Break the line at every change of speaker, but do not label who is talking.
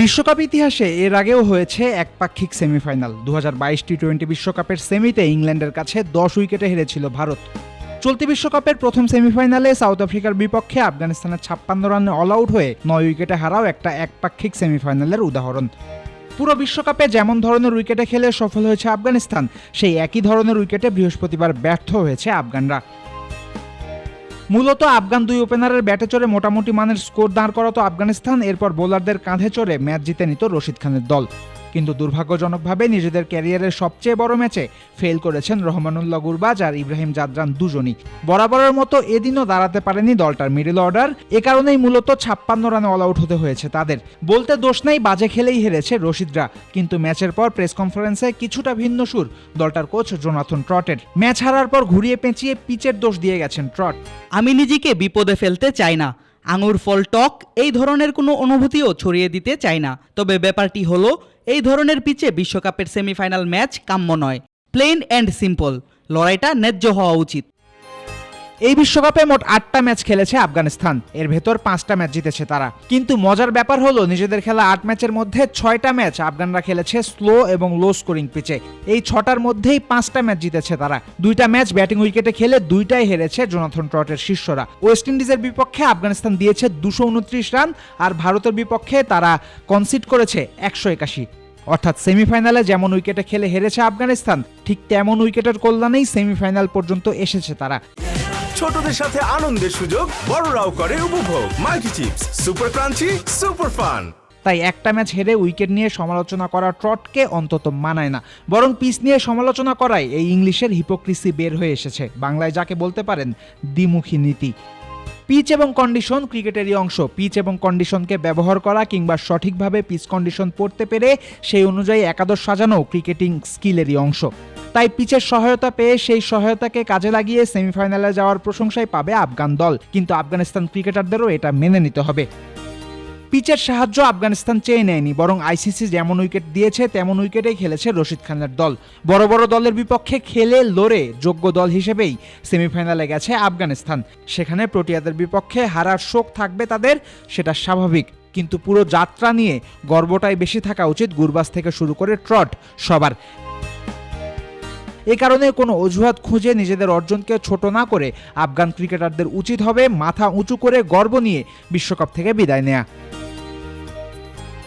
বিশ্বকাপ ইতিহাসে এর আগেও হয়েছে একপাক্ষিক সেমিফাইনাল। দু হাজার বাইশ টি টোয়েন্টি বিশ্বকাপের সেমিতে ইংল্যান্ডের কাছে দশ উইকেটে হেরেছিল ভারত। চলতি বিশ্বকাপের প্রথম সেমিফাইনালে সাউথ আফ্রিকার বিপক্ষে আফগানিস্তানের ছাপ্পান্ন রানে অল আউট হয়ে নয় উইকেটে হারাও একটা একপাক্ষিক সেমিফাইনালের উদাহরণ। পুরো বিশ্বকাপে যেমন ধরনের উইকেটে খেলে সফল হয়েছে আফগানিস্তান, সেই একই ধরনের উইকেটে বৃহস্পতিবার ব্যর্থ হয়েছে আফগানরা। মূলত আফগান দুই ওপেনারের ব্যাটে চড়ে মোটামুটি মানের স্কোর দাঁড় করাতো আফগানিস্তান, এরপর বোলারদের কাঁধে চড়ে ম্যাচ জিতে নিত রশিদ খানের দল। কিন্তু দুর্ভাগ্যজনকভাবে নিজেদের ক্যারিয়ারের সবচেয়ে বড় ম্যাচে ফেল করেছেন রহমানুল্লাহ গুরবাজ আর ইব্রাহিম জাদরান দুজনই। বরাবরের মতো এদিনও দাঁড়াতে পারেনি দলটার মিডল অর্ডার। এ কারণেই মূলত ছাপ্পান্ন রানে অল আউট হতে হয়েছে তাদের। বলতে দোষ নেই, বাজে খেলেই হেরেছে রশিদরা। কিন্তু ম্যাচের পর প্রেস কনফারেন্সে কিছুটা ভিন্ন সুর দলটার কোচ জোনাথন ট্রটের। ম্যাচ হারার পর ঘুরিয়ে পেঁচিয়ে পিচের দোষ দিয়ে গেছেন ট্রট।
আমি নিজেকে বিপদে ফেলতে চাই না। আঙুর ফল টক, এই ধরনের কোনো অনুভূতিও ছড়িয়ে দিতে চাই না। তবে ব্যাপারটি হলো এই ধরনের পিচে বিশ্বকাপের সেমিফাইনাল ম্যাচ কাম্য নয় প্লেন অ্যান্ড সিম্পল। লড়াইটা ন্যায্য হওয়া উচিত।
এই বিশ্বকাপে মোট আটটা ম্যাচ খেলেছে আফগানিস্তান। এর ভেতর পাঁচটা ম্যাচ জিতেছে তারা। কিন্তু মজার ব্যাপার হলো, নিজেদের খেলা আট ম্যাচের মধ্যে ছয়টা ম্যাচ আফগানরা খেলেছে স্লো এবং লো স্কোরিং পিচে। এই ছটার মধ্যেই পাঁচটা ম্যাচ জিতেছে তারা। দুইটা ম্যাচ ব্যাটিং উইকেটে খেলে দুইটাই হেরেছে জোনাথন ট্রটের শিষ্যরা। ওয়েস্ট ইন্ডিজের বিপক্ষে আফগানিস্তান দিয়েছে দুশো উনত্রিশ রান আর ভারতের বিপক্ষে তারা কনসিড করেছে একশো একাশি। অর্থাৎ সেমিফাইনালে যেমন উইকেটে খেলে হেরেছে আফগানিস্তান ঠিক তেমন উইকেটের কল্যাণেই সেমিফাইনাল পর্যন্ত এসেছে তারা।
ছোটদের সাথে আনন্দের সুযোগ বড়রাও করে উপভোগ। Multi chips super crunchy super fun.
তাই একটা ম্যাচ হেরে উইকেট নিয়ে সমালোচনা করা ট্রটকে অন্তত মানায় না। বরং পিচ নিয়ে সমালোচনা করায় এই ইংলিশের হিপোক্রিসি বের হয়ে এসেছে। বাংলায় যাকে বলতে পারেন দ্বিমুখী নীতি। পিচ এবং কন্ডিশন ক্রিকেটেরই অংশ। পিচ এবং কন্ডিশনকে ব্যবহার করা কিংবা সঠিকভাবে পিচ কন্ডিশন পড়তে পেরে সেই অনুযায়ী একাদশ সাজানো ক্রিকেটিং স্কিলেরই অংশ। তাই পিচের সহায়তা পেয়ে সেই সহায়তাকে কাজে লাগিয়ে সেমিফাইনালে যাওয়ার প্রশংসাই পাবে আফগান দল। কিন্তু আফগানিস্তান ক্রিকেটারদেরও এটা মেনে নিতে হবে। পিচের সাহায্য আফগানিস্তান চেয়ে নেয়নি, বরং আইসিসি যেমন উইকেট দিয়েছে, তেমন উইকেটেই খেলেছে রশিদ খানের দল। বড় বড় দলের বিপক্ষে খেলে লড়ে যোগ্য দল হিসেবেই সেমিফাইনালে গেছে আফগানিস্তান। সেখানে প্রোটিয়াদের বিপক্ষে হারার শোক থাকবে তাদের, সেটা স্বাভাবিক। কিন্তু পুরো যাত্রা নিয়ে গর্বটাই বেশি থাকা উচিত গুরবাস থেকে শুরু করে ট্রট সবার। এ কারণে কোনো অজুহাত খুঁজে নিজেদের অর্জনকে ছোট না করে আফগান ক্রিকেটারদের উচিত হবে মাথা উঁচু করে গর্ব নিয়ে বিশ্বকাপ থেকে বিদায় নেয়া।